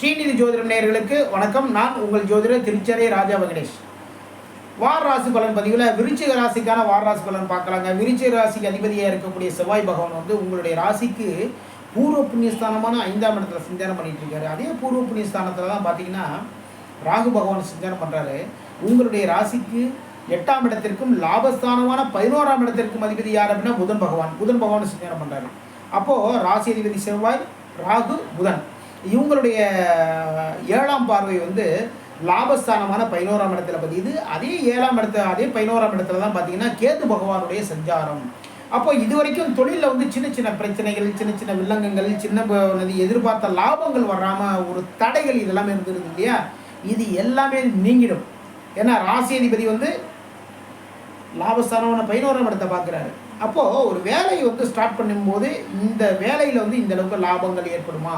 ஸ்ரீநிதி ஜோதிடம் நேர்களுக்கு வணக்கம். நான் உங்கள் ஜோதிடர் திருச்சரை ராஜா வெங்கடேஷ். வார ராசி பலன் பதிவில் விருச்சிக ராசிக்கான வார ராசி பலன் பார்க்கலாங்க. விருச்சிக ராசிக்கு அதிபதியாக இருக்கக்கூடிய செவ்வாய் பகவான் வந்து உங்களுடைய ராசிக்கு பூர்வ புண்ணியஸ்தானமான ஐந்தாம் இடத்துல சிந்தனை பண்ணிட்டு இருக்காரு. அதே பூர்வ புண்ணியஸ்தானத்தில் தான் பார்த்தீங்கன்னா ராகு பகவான் சிந்தனை பண்ணுறாரு உங்களுடைய ராசிக்கு எட்டாம் இடத்திற்கும் லாபஸ்தானமான பதினோராம் இடத்திற்கும் அதிபதி யார் அப்படின்னா புதன் பகவான். புதன் பகவான் சிந்தனை பண்ணுறாரு அப்போது ராசி அதிபதி செவ்வாய் ராகு புதன். இவங்களுடைய ஏழாம் பார்வை வந்து லாபஸ்தானமான பதினோராம் இடத்துல பதியுது அதே ஏழாம் இடத்துல அதே பதினோராம் இடத்துல தான் பார்த்தீங்கன்னா கேது பகவானுடைய சஞ்சாரம். அப்போ இது வரைக்கும் தொழிலில் வந்து சின்ன சின்ன பிரச்சனைகள் சின்ன சின்ன வில்லங்கங்கள் சின்ன எதிர்பார்த்த லாபங்கள் வராமல் ஒரு தடைகள் இதெல்லாமே இருந்திருக்கு இல்லையா? இது எல்லாமே நீங்கிடும். ஏன்னா ராசி அதிபதி வந்து லாபஸ்தானமான பதினோராம் இடத்தை பார்க்குறாரு. அப்போது ஒரு வேலையை வந்து ஸ்டார்ட் பண்ணும்போது இந்த வேலையில் வந்து இந்த அளவுக்கு லாபங்கள் ஏற்படுமா?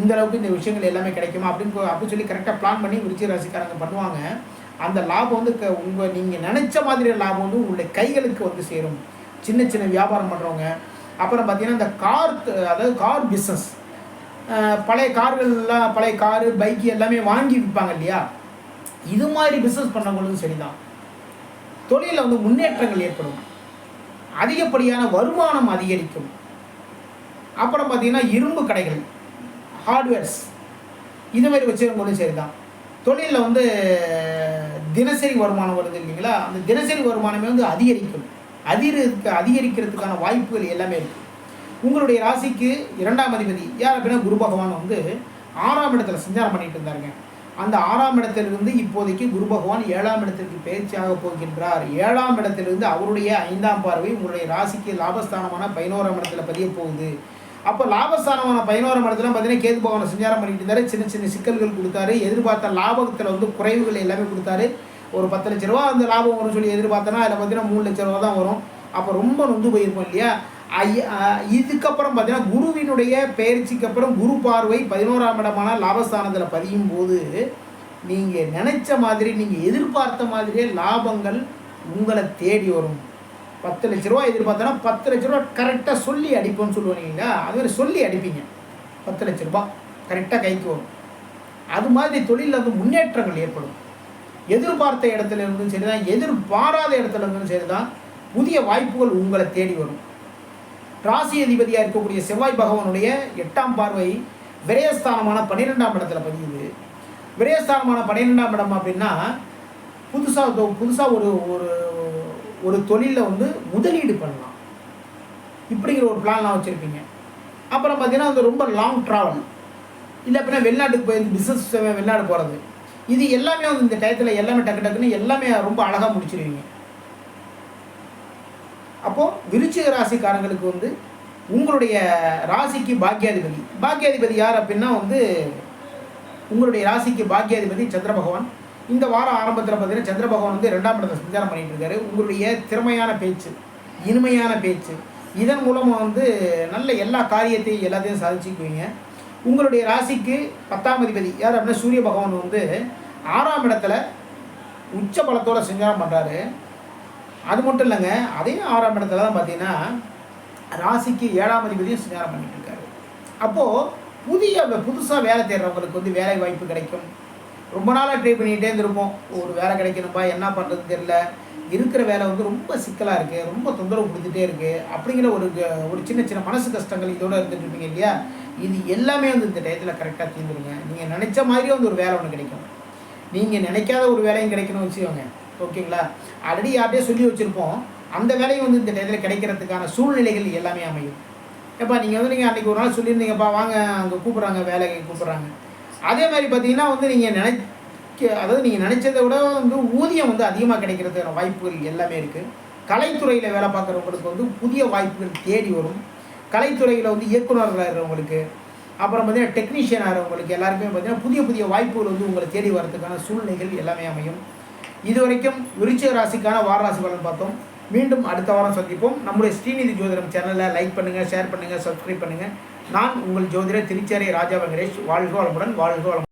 இந்த அளவுக்கு இந்த விஷயங்கள் எல்லாமே கிடைக்குமா அப்படின்னு அப்படின்னு சொல்லி கரெக்டாக பிளான் பண்ணி விருச்சி ராசிக்காரங்க பண்ணுவாங்க. அந்த லாபம் வந்து க உங்கள் நீங்கள் நினச்ச மாதிரி லாபம் வந்து உங்களுடைய கைகளுக்கு வந்து சேரும். சின்ன சின்ன வியாபாரம் பண்ணுறவங்க அப்புறம் பார்த்தீங்கன்னா இந்த கார் அதாவது கார் பிஸ்னஸ் பழைய கார்கள்லாம் பழைய காரு பைக்கு எல்லாமே வாங்கி விற்பாங்க இல்லையா? இது மாதிரி பிஸ்னஸ் பண்ணுறவங்களுக்கும் சரிதான். தொழிலில் வந்து முன்னேற்றங்கள் ஏற்படும். அதிகப்படியான வருமானம் அதிகரிக்கும். அப்புறம் பார்த்தீங்கன்னா இரும்பு கடைகள். ஹார்ட்வேர்ஸ் இது மாதிரி வச்சுருக்கும்போது சரி தான் தொழிலில் வந்து தினசரி வருமானம் வருது இல்லைங்களா? அந்த தினசரி வருமானமே வந்து அதிகரிக்கும். அதிகரிக்க அதிகரிக்கிறதுக்கான வாய்ப்புகள் எல்லாமே இருக்குது உங்களுடைய ராசிக்கு இரண்டாம் அதிபதி யார் அப்படின்னா குரு பகவான் வந்து ஆறாம் இடத்துல சஞ்சாரம் பண்ணிட்டு இருந்தாருங்க. அந்த ஆறாம் இடத்திலிருந்து இப்போதைக்கு குரு பகவான் ஏழாம் இடத்திற்கு பயிற்சியாக போகின்றார். ஏழாம் இடத்திலிருந்து அவருடைய ஐந்தாம் பார்வை உங்களுடைய ராசிக்கு லாபஸ்தானமான பதினோராம் இடத்துல பதிய போகுது. அப்போ லாபஸ்தானமான பதினோராம் இடத்துல பார்த்தீங்கன்னா கேது பகவானை சஞ்சாரம் பண்ணிட்டு இருந்தாரு. சின்ன சின்ன சிக்கல்கள் கொடுத்தாரு. எதிர்பார்த்த லாபத்தில் வந்து குறைவுகள் எல்லாமே கொடுத்தாரு. ஒரு பத்து லட்ச ரூபா அந்த லாபம் வரும்னு சொல்லி எதிர்பார்த்தனா அதில் பார்த்தீங்கன்னா மூணு லட்ச ரூபா தான் வரும். அப்போ ரொம்ப நொந்து போயிருப்போம் இல்லையா? இதுக்கப்புறம் பார்த்தீங்கன்னா குருவினுடைய பயிற்சிக்கு அப்புறம் குரு பார்வை பதினோராம் இடமான லாபஸ்தானத்தில் பதியும் போது நீங்கள் நினைச்ச மாதிரி நீங்கள் எதிர்பார்த்த மாதிரியே லாபங்கள் உங்களை தேடி வரும். பத்து லட்ச ரூபா எதிர்பார்த்தோன்னா பத்து லட்ச ரூபா கரெக்டாக சொல்லி அடிப்போம்னு சொல்லுவாங்க அது மாதிரி சொல்லி அடிப்பீங்க. பத்து லட்ச ரூபா கரெக்டாக கைக்கு வரும். அது மாதிரி தொழிலில் வந்து முன்னேற்றங்கள் ஏற்படும். எதிர்பார்த்த இடத்துல இருந்தும் சரி தான் எதிர்பாராத இடத்துல இருந்தும் சரி தான் புதிய வாய்ப்புகள் உங்களை தேடி வரும். ராசி அதிபதியாக இருக்கக்கூடிய செவ்வாய் பகவானுடைய எட்டாம் பார்வை விரயஸ்தானமான பன்னிரெண்டாம் இடத்துல பதியுது. விரயஸ்தானமான பன்னிரெண்டாம் இடம் அப்படின்னா புதுசாக புதுசாக ஒரு ஒரு ஒரு தொழிலில் வந்து முதலீடு பண்ணலாம். இப்படிங்கிற ஒரு பிளான்லாம் வச்சுருப்பீங்க. அப்புறம் பார்த்தீங்கன்னா அது ரொம்ப லாங் ட்ராவல் இல்லை அப்படின்னா வெளிநாட்டுக்கு போய் பிஸ்னஸ் வெளிநாடு போகிறது இது எல்லாமே வந்து இந்த டயத்தில் எல்லாமே டக்கு டக்குன்னு எல்லாமே ரொம்ப அழகாக முடிச்சிருவீங்க. அப்போது விருச்சிக ராசிக்காரங்களுக்கு வந்து உங்களுடைய ராசிக்கு பாக்கியாதிபதி. பாக்கியாதிபதி யார் அப்படின்னா வந்து உங்களுடைய ராசிக்கு பாக்கியாதிபதி சந்திர பகவான் இந்த வாரம் ஆரம்பத்தில் பார்த்தீங்கன்னா சந்திர பகவான் வந்து ரெண்டாம் இடத்தை சஞ்சாரம் பண்ணிட்டு இருக்காரு. உங்களுடைய திறமையான பேச்சு இனிமையான பேச்சு இதன் மூலமாக வந்து நல்ல எல்லா காரியத்தையும் எல்லாத்தையும் சாதிச்சுக்குவீங்க. உங்களுடைய ராசிக்கு பத்தாம் அதிபதி யார் அப்படின்னா சூரிய பகவான் வந்து ஆறாம் இடத்துல உச்ச பலத்தோடு சஞ்சாரம் பண்ணுறாரு அது மட்டும் இல்லைங்க அதே ஆறாம் இடத்துல தான் பார்த்தீங்கன்னா ராசிக்கு ஏழாம் அதிபதியும் சஞ்சாரம் பண்ணிட்டு இருக்காரு. அப்போது புதிய புதுசாக வேலை தேடுறவங்களுக்கு வந்து வேலை வாய்ப்பு கிடைக்கும். ரொம்ப நாளாக ட்ரை பண்ணிகிட்டே இருந்திருப்போம். ஒரு வேலை கிடைக்கணும்ப்பா என்ன பண்ணுறதுன்னு தெரியல. இருக்கிற வேலை வந்து ரொம்ப சிக்கலாக இருக்குது ரொம்ப தொந்தரவு கொடுத்துட்டே இருக்குது அப்படிங்கிற ஒரு க- ஒரு சின்ன சின்ன மனசு கஷ்டங்கள் இதோட இருந்துட்டு இருப்பீங்க இல்லையா? இது எல்லாமே வந்து இந்த டயத்தில் கரெக்டாக தீர்ந்துருங்க. நீங்கள் நினச்ச மாதிரியே வந்து ஒரு வேலை ஒன்று கிடைக்கும். நீங்கள் நினைக்காத ஒரு வேலையும் கிடைக்கணும்னு வச்சுக்கோங்க. ஓகேங்களா? ஆல்ரெடி யார்கிட்டயே சொல்லி வச்சுருப்போம். அந்த வேலையும் வந்து இந்த டயத்தில் கிடைக்கிறதுக்கான சூழ்நிலைகள் எல்லாமே அமையும். ஏப்பா நீங்கள் வந்து நீங்கள் அன்றைக்கி ஒரு நாள் சொல்லியிருந்தீங்கப்பா வாங்க அங்கே கூப்பிட்றாங்க வேலைக்கு கூப்பிட்றாங்க. அதே மாதிரி பார்த்தீங்கன்னா வந்து நீங்கள் நினைக்க அதாவது நீங்கள் நினைச்சதை விட வந்து ஊதியம் வந்து அதிகமாக கிடைக்கிறதுக்கான வாய்ப்புகள் எல்லாமே இருக்குது கலைத்துறையில் வேலை பார்க்குறவங்களுக்கு வந்து புதிய வாய்ப்புகள் தேடி வரும். கலைத்துறையில் வந்து இயக்குநர்களாக இருக்கிறவங்களுக்கு அப்புறம் பார்த்தீங்கன்னா டெக்னீஷியன் ஆகிறவங்களுக்கு எல்லாருக்குமே பார்த்தீங்கன்னா புதிய புதிய வாய்ப்புகள் வந்து உங்களை தேடி வரதுக்கான சூழ்நிலைகள் எல்லாமே அமையும். இது வரைக்கும் விருச்சிக ராசிக்கான வாரராசி பலன் பார்த்தோம். மீண்டும் அடுத்த வாரம் சந்திப்போம். நம்முடைய ஸ்ரீநிதி ஜோதிடம் சேனலை லைக் பண்ணுங்கள் ஷேர் பண்ணுங்கள் சப்ஸ்கிரைப் பண்ணுங்கள் நான் உங்கள் ஜோதிடர் திருச்சேரி ராஜா வெங்கடேஷ் வாழ்க வளமுடன் வாழ்க வளமுடன்.